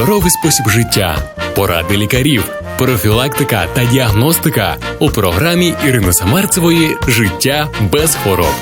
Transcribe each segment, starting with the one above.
здоровий спосіб життя, поради лікарів, профілактика та діагностика у програмі Ірини Самарцевої Життя без хвороб.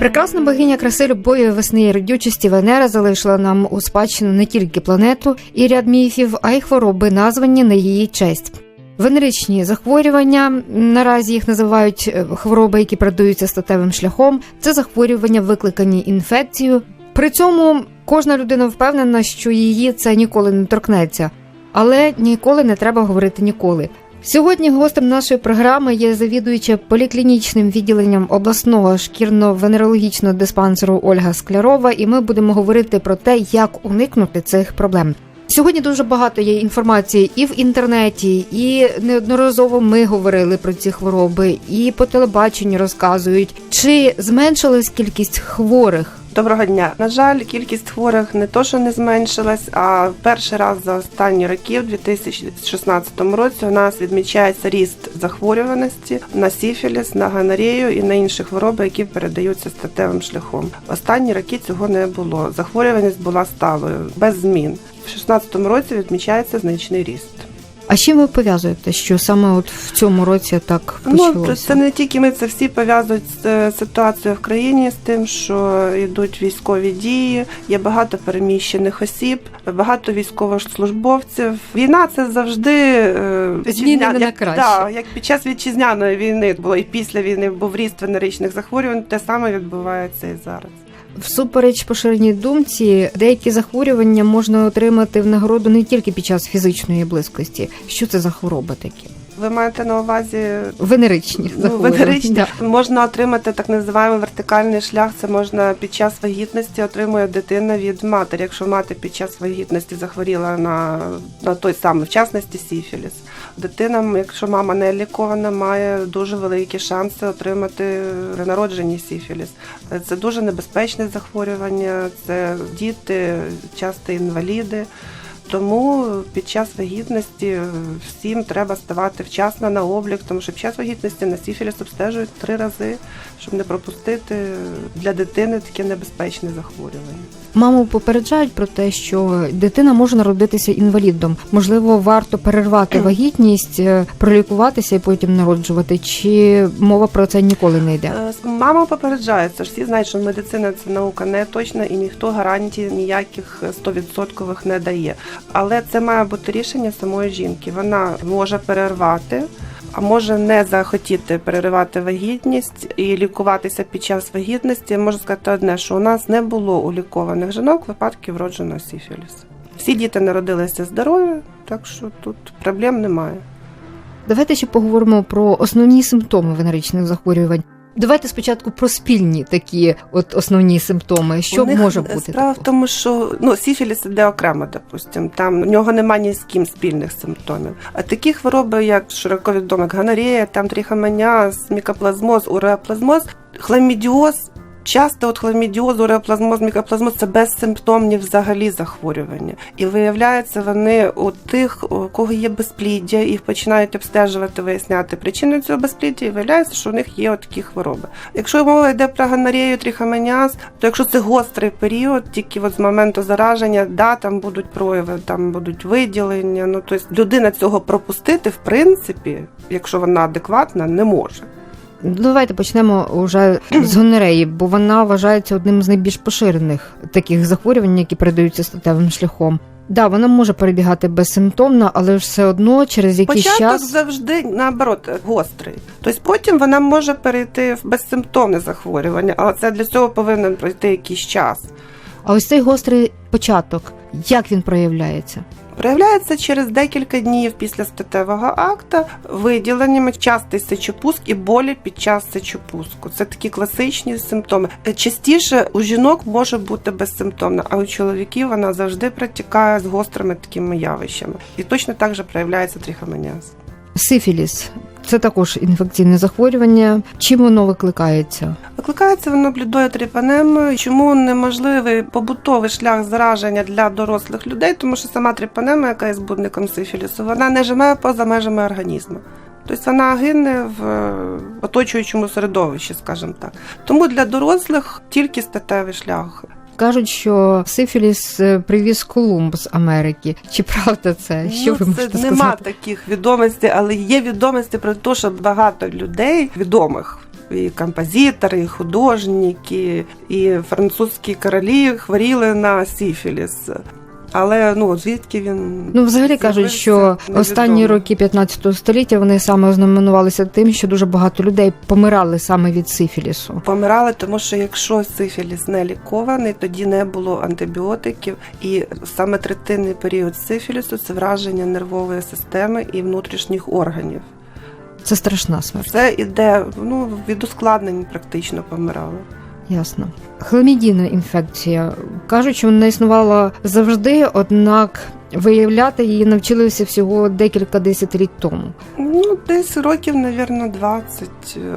Прекрасна богиня краси любові, весни і родючості Венера залишила нам у спадщину не тільки планету і ряд міфів, а й хвороби, названі на її честь. Венеричні захворювання наразі їх називають е, хвороби, які передаються статевим шляхом. Це захворювання, викликані інфекцією. При цьому кожна людина впевнена, що її це ніколи не торкнеться, але ніколи не треба говорити ніколи. Сьогодні гостем нашої програми є завідуюча поліклінічним відділенням обласного шкірно-венерологічного диспансеру Ольга Склярова, і ми будемо говорити про те, як уникнути цих проблем. Сьогодні дуже багато є інформації і в інтернеті, і неодноразово ми говорили про ці хвороби, і по телебаченню розказують, чи зменшилась кількість хворих. Доброго дня. На жаль, кількість хворих не то, що не зменшилась, а перший раз за останні роки, в 2016 році, у нас відмічається ріст захворюваності на сіфіліс, на гонорею і на інші хвороби, які передаються статевим шляхом. Останні роки цього не було. Захворюваність була сталою, без змін. В 2016 році відмічається значний ріст. А з чим ви пов'язуєте, що саме от в цьому році так почалося? Ну, це не тільки ми це всі пов'язують з е, ситуацією в країні, з тим, що йдуть військові дії, є багато переміщених осіб, багато військовослужбовців. Війна це завжди е, на як, да, як під час вітчизняної війни було і після війни був ріст венеричних захворювань, те саме відбувається і зараз. Всупереч поширеній думці, деякі захворювання можна отримати в нагороду не тільки під час фізичної близькості. Що це за хвороби такі? Ви маєте на увазі Венеричні Ну, венеричні. Да. Можна отримати так називаємо вертикальний шлях. Це можна під час вагітності отримує дитина від матері, якщо мати під час вагітності захворіла на, на той самий, в частності сіфіліс. Дитина, якщо мама не лікована, має дуже великі шанси отримати при народженні сіфіліс. Це дуже небезпечне захворювання, це діти, часто інваліди. Тому під час вагітності всім треба ставати вчасно на облік, тому що під час вагітності на сіфіліс обстежують три рази, щоб не пропустити для дитини таке небезпечне захворювання. Маму попереджають про те, що дитина може народитися інвалідом. Можливо, варто перервати вагітність, е, пролікуватися і потім народжувати, чи мова про це ніколи не йде. Е, Мама попереджається, всі знають, що медицина це наука не точна і ніхто гарантій ніяких 100% не дає. Але це має бути рішення самої жінки. Вона може перервати. А може не захотіти переривати вагітність і лікуватися під час вагітності. Можу сказати одне, що у нас не було у лікованих жінок випадків вродженого сіфілісу. Всі діти народилися здорові, так що тут проблем немає. Давайте ще поговоримо про основні симптоми венеричних захворювань. Давайте спочатку про спільні такі от основні симптоми. Що У них може бути справа в тому, що ну сіфіліс іде окремо, допустим, там у нього немає ні з ким спільних симптомів. А такі хвороби, як широко відомо, як гонорея, там трихомоніаз, мікоплазмоз, уреоплазмоз, хламідіоз. Часто от хламідіоз, уреоплазмоз, мікоплазмоз це безсимптомні взагалі захворювання. І виявляється, вони у тих, у кого є безпліддя, їх починають обстежувати, виясняти причини цього безпліддя, і виявляється, що у них є такі хвороби. Якщо мова йде про гонорею, трихомоніаз, то якщо це гострий період, тільки от з моменту зараження, да, там будуть прояви, там будуть виділення. Ну тобто людина цього пропустити, в принципі, якщо вона адекватна, не може. Ну, Давайте почнемо уже з гонореї, бо вона вважається одним з найбільш поширених таких захворювань, які передаються статевим шляхом. Да, вона може перебігати безсимптомно, але все одно через якийсь Початок час завжди наоборот гострий. Тобто потім вона може перейти в безсимптомне захворювання, але це для цього повинен пройти якийсь час. А ось цей гострий початок, як він проявляється? Проявляється через декілька днів після статевого акта виділеннями частий сечопуск і болі під час сечопуску. Це такі класичні симптоми. Е, Частіше у жінок може бути безсимптомна, а у чоловіків вона завжди протікає з гострими такими явищами. І точно так же проявляється трихомоніаз. Сифіліс це також інфекційне захворювання. Чим воно викликається? Викликається воно блідою тріпанемою. Чому неможливий побутовий шлях зараження для дорослих людей? Тому що сама тріпанема, яка є збудником сифілісу, вона не живе поза межами організму. Тобто вона гине в е, оточуючому середовищі, скажімо так. Тому для дорослих тільки статевий шлях. Кажуть, що сифіліс е, привіз Колумб з Америки. Чи правда це? Що ви ну, можете це сказати? нема таких відомостей, але є відомості про те, що багато людей відомих. І композитори, і художники, і французькі королі хворіли на сифіліс. Але ну звідки він Ну, взагалі кажуть, що останні роки 15 століття вони саме ознаменувалися тим, що дуже багато людей помирали саме від сифілісу. помирали, тому що якщо сифіліс не лікований, тоді не було антибіотиків, і саме третинний період сифілісу це враження нервової системи і внутрішніх органів. Це страшна смерть. Це іде ну від ускладнень, практично помирали. Ясно. Хламідійна інфекція. Кажуть, що вона існувала завжди, однак виявляти її навчилися всього декілька десятиліть тому. Ну, десь років, навірно, 20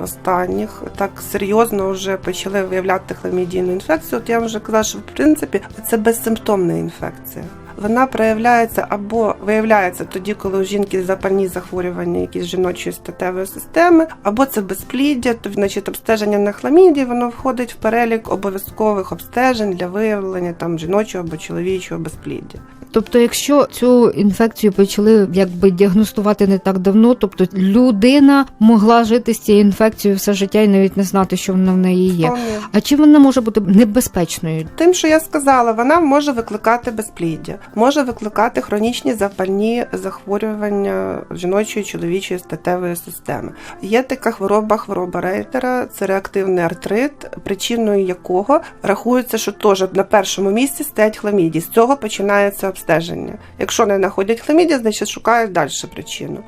останніх так серйозно вже почали виявляти хламідійну інфекцію. От я вже казала, що в принципі це безсимптомна інфекція. Вона проявляється або виявляється тоді, коли у жінки запальні захворювання, якісь жіночої статевої системи, або це безпліддя, то значить обстеження на хламідії, воно входить в перелік обов'язкових обстежень для виявлення там жіночого або чоловічого безпліддя. Тобто, якщо цю інфекцію почали якби діагностувати не так давно, тобто людина могла жити з цією інфекцією все життя і навіть не знати, що вона в неї є. Вполне. А чим вона може бути небезпечною? Тим, що я сказала, вона може викликати безпліддя, може викликати хронічні запальні захворювання жіночої чоловічої статевої системи. Є така хвороба, хвороба рейтера, це реактивний артрит, причиною якого рахується, що теж на першому місці стоять хламіді. З цього починається обстеження. Якщо не знаходять хламіді, значить шукають далі причину.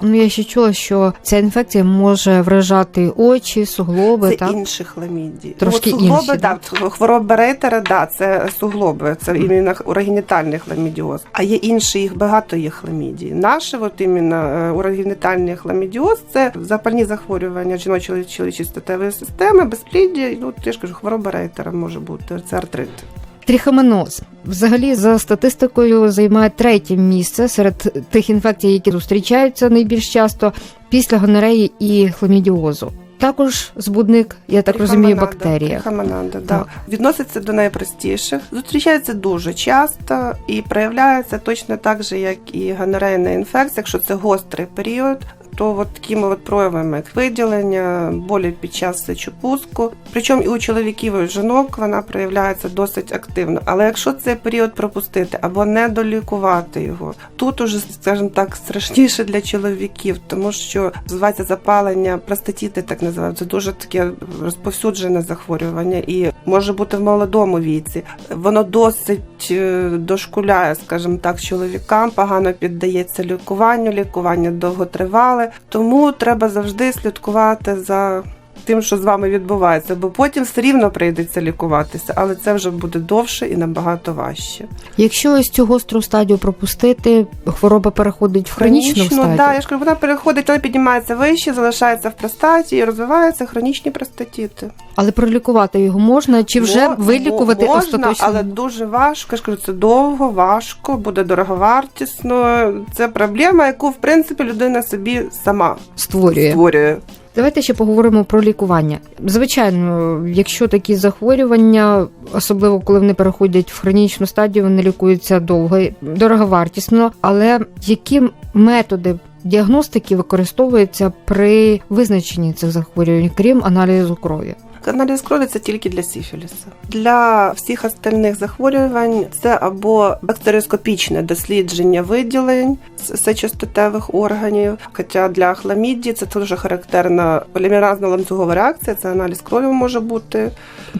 Ну я ще чула, що ця інфекція може вражати очі, суглоби, Це так інші хламідії. Трошки От суглоби, інші, да, хвороба рейтера, да, це суглоби, це іменно урогенітальний хламідіоз. А є інші, їх багато є хламідій. Наше, от іменно е, урогенітальний хламідіоз, це запальні захворювання жіночої чоловічої статевої системи, безпліддя, ну, я ж кажу, хвороба рейтера може бути, це артрит. Трихомоноз взагалі за статистикою займає третє місце серед тих інфекцій, які зустрічаються найбільш часто після гонореї і хламідіозу. Також збудник, я так розумію, бактерія. Трихомонада, да. Так. Відноситься до найпростіших, зустрічається дуже часто і проявляється точно так же, як і гонорейна інфекція, якщо це гострий період. То от такими от проявами, як виділення, болі під час сечопуску. Причому і у чоловіків, і у жінок вона проявляється досить активно. Але якщо цей період пропустити або не долікувати його, тут уже, скажімо так, страшніше для чоловіків, тому що називається запалення простатіти, так називають. Це дуже таке розповсюджене захворювання і може бути в молодому віці. Воно досить е, дошкуляє, скажімо так, чоловікам, погано піддається лікуванню, лікування довготривале. Тому треба завжди слідкувати за. Тим, що з вами відбувається, бо потім все рівно прийдеться лікуватися, але це вже буде довше і набагато важче. Якщо ось цю гостру стадію пропустити, хвороба переходить в хронічну стадію. да, я ж кажу, вона переходить, вона піднімається вище, залишається в простаті і розвиваються хронічні простатіти. Але пролікувати його можна чи вже Мо- вилікувати можна, остаточно? але дуже важко. Я ж кажу, це довго, важко, буде дороговартісно. Це проблема, яку в принципі людина собі сама створює. створює. Давайте ще поговоримо про лікування. Звичайно, якщо такі захворювання, особливо коли вони переходять в хронічну стадію, вони лікуються довго, дороговартісно. Але які методи діагностики використовуються при визначенні цих захворювань, крім аналізу крові? Аналіз крові це тільки для сифіліса. Для всіх остальних захворювань це або бактеріоскопічне дослідження виділень сечостатевих органів. Хоча для хламідії це дуже характерна полімеразна ланцюгова реакція, це аналіз крові може бути.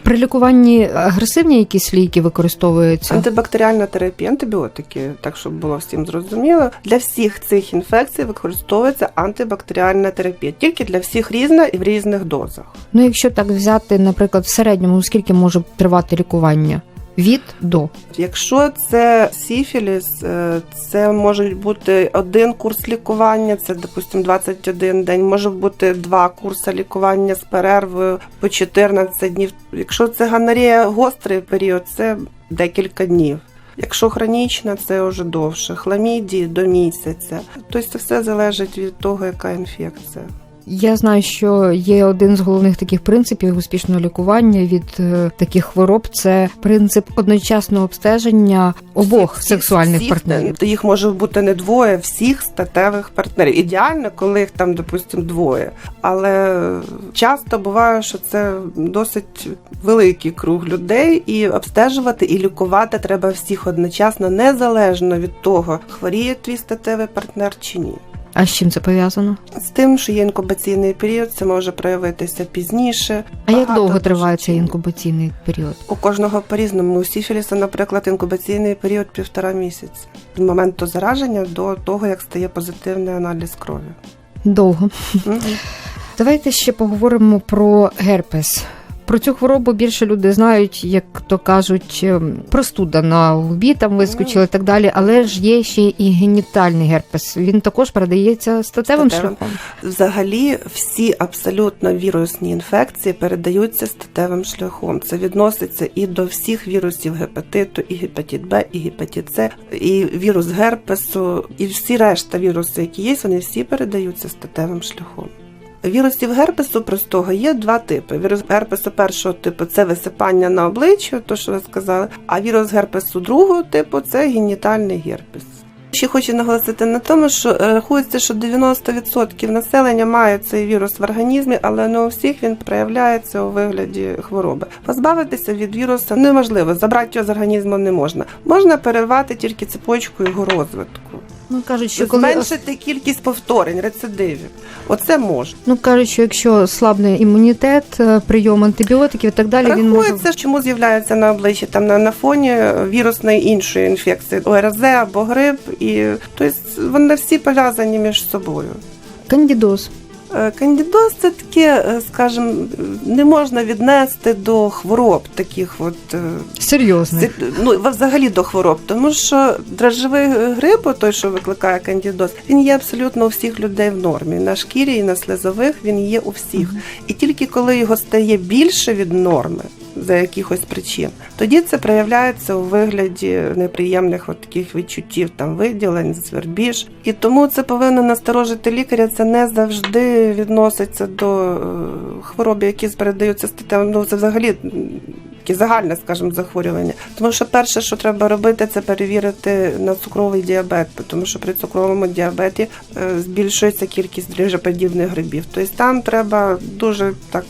При лікуванні агресивні якісь ліки використовуються? Антибактеріальна терапія, антибіотики, так щоб було всім зрозуміло. Для всіх цих інфекцій використовується антибактеріальна терапія, тільки для всіх різна і в різних дозах. Ну, якщо так взяти, наприклад, в середньому, скільки може тривати лікування? Від до. Якщо це сіфіліс, е, це може бути один курс лікування, це, допустимо, 21 день, може бути два курси лікування з перервою по 14 днів. Якщо це гонорея гострий період, це декілька днів. Якщо хронічна, це вже довше. Хламідії до місяця. Тобто це все залежить від того, яка інфекція. Я знаю, що є один з головних таких принципів успішного лікування від е, таких хвороб це принцип одночасного обстеження обох Всіх- сексуальних всіх, партнерів. Їх може бути не двоє, всіх статевих партнерів. Ідеально, коли їх там, допустимо, двоє. Але часто буває, що це досить великий круг людей, і обстежувати і лікувати треба всіх одночасно, незалежно від того, хворіє твій статевий партнер чи ні. А з чим це пов'язано? З тим, що є інкубаційний період, це може проявитися пізніше. А як довго триває цей інкубаційний період? У кожного по-різному. У сіфіліса, наприклад, інкубаційний період півтора місяця з моменту зараження до того, як стає позитивний аналіз крові. Довго. Давайте ще поговоримо про герпес. Про цю хворобу більше люди знають, як то кажуть, ем, простуда на лбі там вискочила і так далі, але ж є ще і генітальний герпес. Він також передається статевим Статевим. шляхом. Взагалі, всі абсолютно вірусні інфекції передаються статевим шляхом. Це відноситься і до всіх вірусів гепатиту, і гепатит Б, і гепатит С, і вірус герпесу, і всі решта віруси, які є, вони всі передаються статевим шляхом. Вірусів герпесу простого є два типи. Вірус герпесу першого типу це висипання на обличчя, то що ви сказали. А вірус герпесу другого типу це генітальний герпес. Ще хочу наголосити на тому, що е, рахується, що 90% населення має цей вірус в організмі, але не у всіх він проявляється у вигляді хвороби. Позбавитися від віруса неможливо, забрати його з організму не можна. Можна перервати тільки цепочку його розвитку, Ну кажуть, що коли зменшити кількість повторень, рецидивів. Оце можна. ну кажуть, що якщо слабний імунітет, е, прийом антибіотиків і так далі, він може чому з'являється на обличчі там на, на фоні вірусної іншої інфекції, ОРЗ або грип, і тобто вони всі пов'язані між собою. кандідоз. Е, Кандідоз це таке, скажімо, не можна віднести до хвороб таких от. е, Серйозний. це- ну, взагалі до хвороб, тому що дрожжевий грип, той, що викликає кандідоз, він є абсолютно у всіх людей в нормі. На шкірі і на слезових він є у всіх. І тільки коли його стає більше від норми за якихось причин, тоді це проявляється у вигляді неприємних от таких відчуттів, там виділень, свербіж. І тому це повинно насторожити лікаря. Це не завжди відноситься до е, хвороб, які передаються статевим. Ну це взагалі м, таке загальне, скажімо, захворювання. Тому що перше, що треба робити, це перевірити на цукровий діабет, тому що при цукровому діабеті е, збільшується кількість дріжеподібних грибів. Тобто там треба дуже так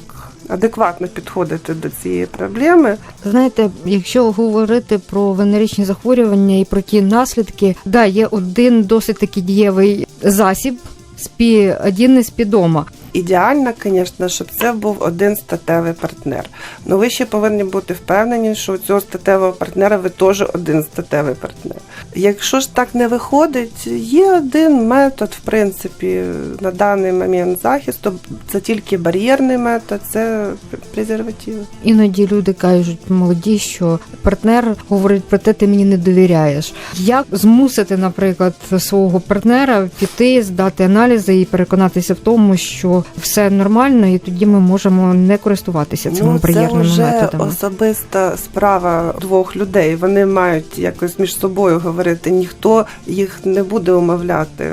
адекватно підходити до цієї проблеми. Знаєте, якщо говорити про венеричні захворювання і про ті наслідки, да, є один досить такий дієвий засіб спі один із підома. Ідеально, звісно, щоб це був один статевий партнер. Ну ви ще повинні бути впевнені, що у цього статевого партнера ви теж один статевий партнер. Якщо ж так не виходить, є один метод, в принципі, на даний момент захисту. Це тільки бар'єрний метод, це презервативи. Іноді люди кажуть молоді, що партнер говорить про те, ти мені не довіряєш. Як змусити, наприклад, свого партнера піти, здати аналізи і переконатися в тому, що все нормально, і тоді ми можемо не користуватися цими Ну, це вже методами. особиста справа двох людей. Вони мають якось між собою говорити. Ніхто їх не буде умовляти.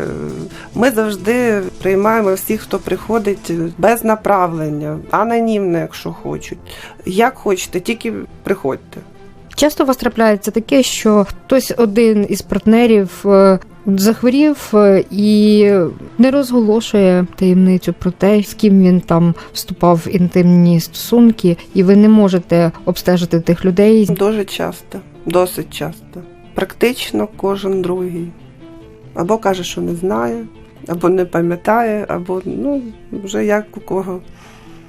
Ми завжди приймаємо всіх, хто приходить без направлення, анонімно, якщо хочуть. Як хочете, тільки приходьте. Часто у вас трапляється таке, що хтось один із партнерів е, захворів е, і не розголошує таємницю про те, з ким він там вступав в інтимні стосунки, і ви не можете обстежити тих людей. Дуже часто, досить часто. Практично кожен другий. Або каже, що не знає, або не пам'ятає, або ну вже як у кого,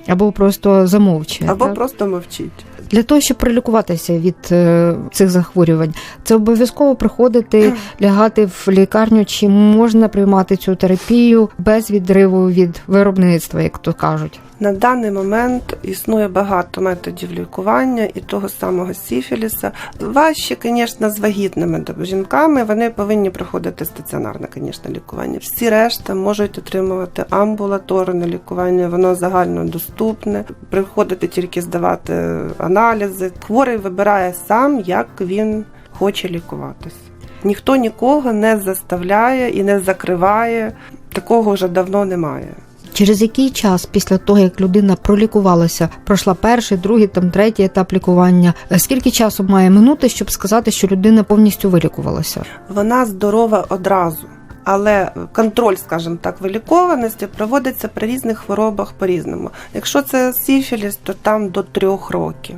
Або просто замовчує. або так? просто мовчить. Для того, щоб прилікуватися від е, цих захворювань, це обов'язково приходити, лягати в лікарню, чи можна приймати цю терапію без відриву від виробництва, як то кажуть. На даний момент існує багато методів лікування і того самого сіфіліса. Важче, звісно, з вагітними жінками. Вони повинні проходити стаціонарне, звісно, лікування. Всі решта можуть отримувати амбулаторне лікування, воно загально доступне. Приходити тільки здавати аналізи. Хворий вибирає сам, як він хоче лікуватися. Ніхто нікого не заставляє і не закриває. Такого вже давно немає. Через який час після того, як людина пролікувалася, пройшла перший, другий, там третій етап лікування, е, скільки часу має минути, щоб сказати, що людина повністю вилікувалася? Вона здорова одразу. Але контроль, скажімо так, вилікованості проводиться при різних хворобах по-різному. Якщо це сіфіліс, то там до трьох років.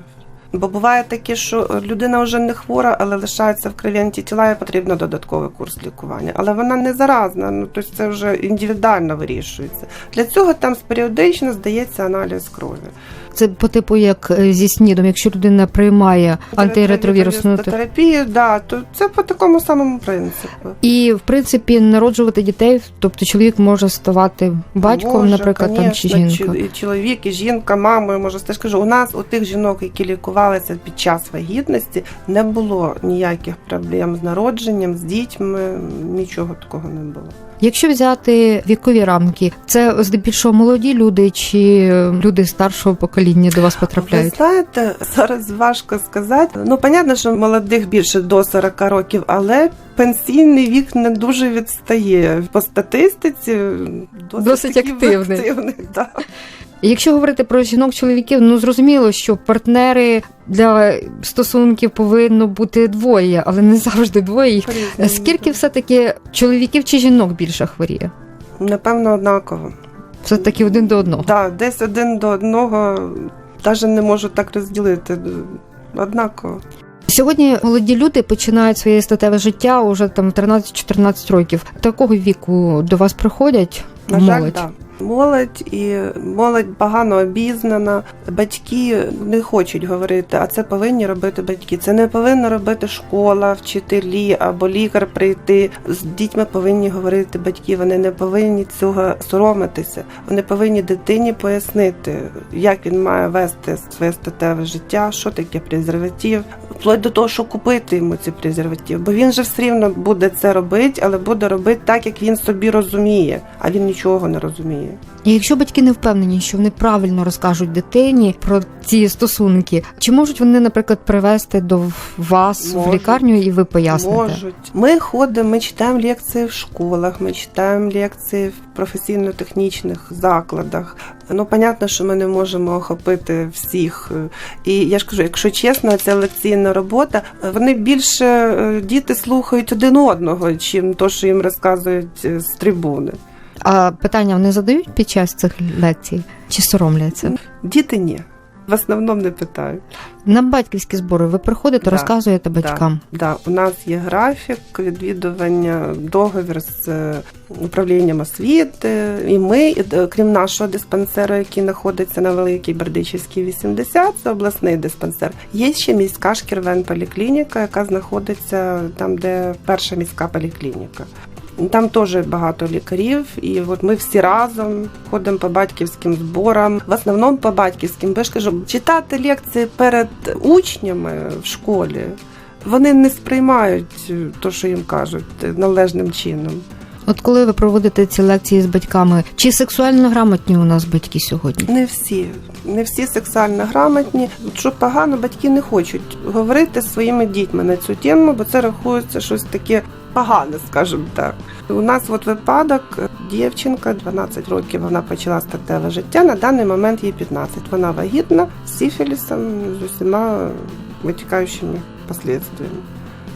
Бо буває таке, що людина вже не хвора, але лишається в крові антитіла і потрібно додатковий курс лікування. Але вона не заразна, ну тобто це вже індивідуально вирішується. Для цього там періодично здається аналіз крові. Це по типу як е, зі снідом, якщо людина приймає антиретровірусну терапію, да, то це по такому самому принципу. і в принципі народжувати дітей, тобто чоловік може ставати батьком, Може, наприклад, там чи конечно, жінка. І чоловік, і жінка, мамою, може, теж кажу, у нас у тих жінок, які лікувалися під час вагітності, не було ніяких проблем з народженням, з дітьми, нічого такого не було. Якщо взяти вікові рамки, це здебільшого молоді люди чи люди старшого покоління до вас Ви потрапляють? знаєте, зараз важко сказати. Ну, понятно, що молодих більше до 40 років, але пенсійний вік не дуже відстає. По статистиці досить, Досить активний. активний да. Якщо говорити про жінок-чоловіків, ну зрозуміло, що партнери для стосунків повинно бути двоє, але не завжди двоє їх. Скільки все таки чоловіків чи жінок більше хворіє? Напевно, однаково. Все таки один до одного. Да, десь один до одного, навіть не можу так розділити. Однаково. Сьогодні молоді люди починають своє статеве життя уже там в 13-14 років. Такого віку до вас приходять На жаль, молодь? да. Молодь і молодь погано обізнана. Батьки не хочуть говорити, а це повинні робити батьки. Це не повинна робити школа, вчителі або лікар прийти. З дітьми повинні говорити батьки. Вони не повинні цього соромитися. Вони повинні дитині пояснити, як він має вести своє статеве життя, що таке презерватив, вплоть до того, що купити йому ці презерватив. Бо він же все рівно буде це робити, але буде робити так, як він собі розуміє, а він нічого не розуміє. І якщо батьки не впевнені, що вони правильно розкажуть дитині про ці стосунки, чи можуть вони, наприклад, привести до вас в лікарню і ви поясните? Можуть. Ми ходимо, ми читаємо лекції в школах, ми читаємо лекції в професійно-технічних закладах. Ну, понятно, що ми не можемо охопити всіх. І я ж кажу, якщо чесно, ця лекційна робота, вони більше е, діти слухають один одного, чим то, що їм розказують е, з трибуни. А питання вони задають під час цих лекцій чи соромляться? Діти ні. В основному не питають. На батьківські збори ви приходите, Да. розказуєте батькам. Да, у нас є графік відвідування, договір з е, управлінням освіти. І ми, е, крім нашого диспансеру, який знаходиться на Великій Бердичівській 80, це обласний диспансер. Є ще міська шкірвен поліклініка, яка знаходиться там, де перша міська поліклініка. Там теж багато лікарів, і от ми всі разом ходимо по батьківським зборам. В основному по батьківським. Бо я ж кажу, читати лекції перед учнями в школі. Вони не сприймають те, що їм кажуть, належним чином. От коли ви проводите ці лекції з батьками, чи сексуально грамотні у нас батьки сьогодні? Не всі, не всі сексуально грамотні. Що погано, батьки не хочуть говорити зі своїми дітьми на цю тему, бо це рахується щось таке погане, скажімо так. У нас от випадок, дівчинка, 12 років, вона почала статеве життя. На даний момент їй 15. Вона вагітна з сіфілісом, з усіма витікаючими послідствиями.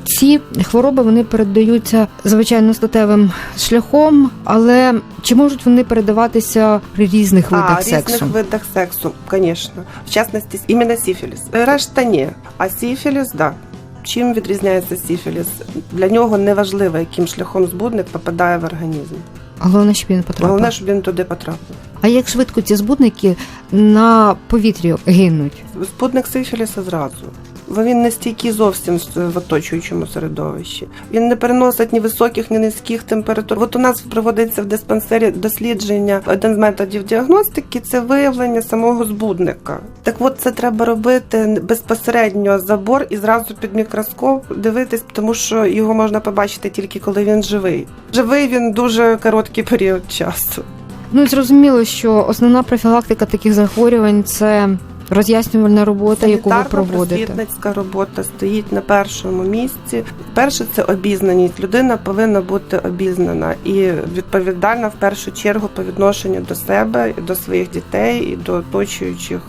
Ці хвороби вони передаються звичайно статевим шляхом, але чи можуть вони передаватися при різних видах а, сексу? різних видах сексу, звісно. В частності, іменно сіфіліс. Решта ні. А сіфіліс, так. Да. Чим відрізняється сіфіліс? Для нього не важливо, яким шляхом збудник попадає в організм. Головне, щоб він потрапив. Головне, щоб він туди потрапив. А як швидко ці збудники на повітрі гинуть? Збудник сифіліса зразу. Бо він не стійкий зовсім в оточуючому середовищі. Він не переносить ні високих, ні низьких температур. От у нас проводиться в диспансері дослідження. Один з методів діагностики це виявлення самого збудника. Так от це треба робити безпосередньо забор і зразу під мікроскоп дивитись, тому що його можна побачити тільки коли він живий. Живий він дуже короткий період часу. Ну і зрозуміло, що основна профілактика таких захворювань це роз'яснювальна робота, яку ви проводите. Санітарно-просвітницька робота стоїть на першому місці. Перше це обізнаність. Людина повинна бути обізнана і відповідальна в першу чергу по відношенню до себе, до своїх дітей і до оточуючих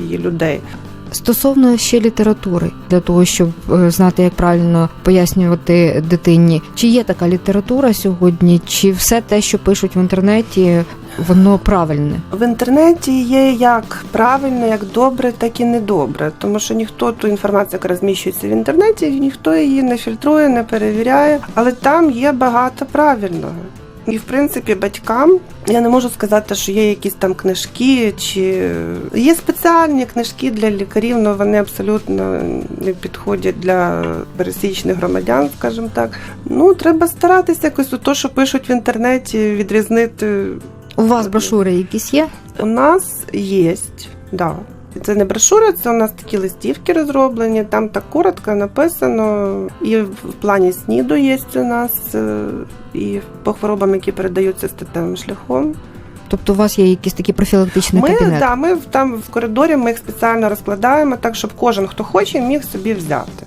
її людей. Стосовно ще літератури для того, щоб е, знати, як правильно пояснювати дитині, чи є така література сьогодні, чи все те, що пишуть в інтернеті, воно правильне? В інтернеті є як правильно, як добре, так і недобре. Тому що ніхто ту інформацію, яка розміщується в інтернеті, ніхто її не фільтрує, не перевіряє, але там є багато правильного. І в принципі батькам я не можу сказати, що є якісь там книжки, чи є спеціальні книжки для лікарів, але вони абсолютно не підходять для пересічних громадян, скажімо так. Ну треба старатися якось у то, що пишуть в інтернеті, відрізнити У вас брошури якісь є? у нас є, да. Це не брошура, це у нас такі листівки розроблені. Там так коротко написано. І в плані СНІДу є у нас, е, і по хворобам, які передаються статевим шляхом. Тобто у вас є якийсь такий профілактичний Ми, да, ми там в коридорі ми їх спеціально розкладаємо, так щоб кожен, хто хоче, міг собі взяти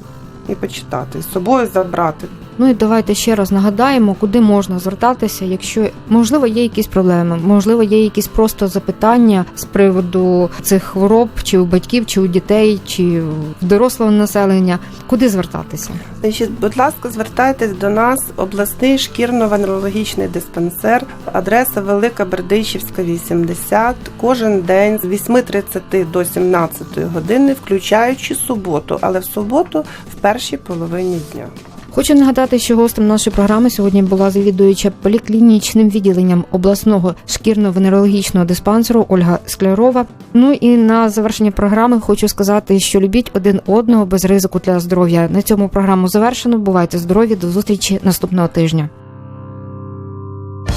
і почитати, з собою забрати. Ну і давайте ще раз нагадаємо, куди можна звертатися, якщо можливо є якісь проблеми, можливо, є якісь просто запитання з приводу цих хвороб, чи у батьків, чи у дітей, чи в дорослого населення. Куди звертатися? Значить, будь ласка, звертайтесь до нас, обласний шкірно-венерологічний диспансер, адреса Велика Бердичівська, 80, кожен день з 8.30 до 17 години, включаючи суботу, але в суботу в першій половині дня. Хочу нагадати, що гостем нашої програми сьогодні була завідуюча поліклінічним відділенням обласного шкірно-венерологічного диспансеру Ольга Склярова. Ну і на завершення програми хочу сказати, що любіть один одного без ризику для здоров'я. На цьому програму завершено. Бувайте здорові. До зустрічі наступного тижня.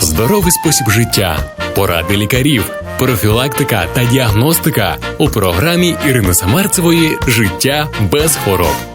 Здоровий спосіб життя, поради лікарів, профілактика та діагностика у програмі Ірини Самарцевої Життя без хвороб.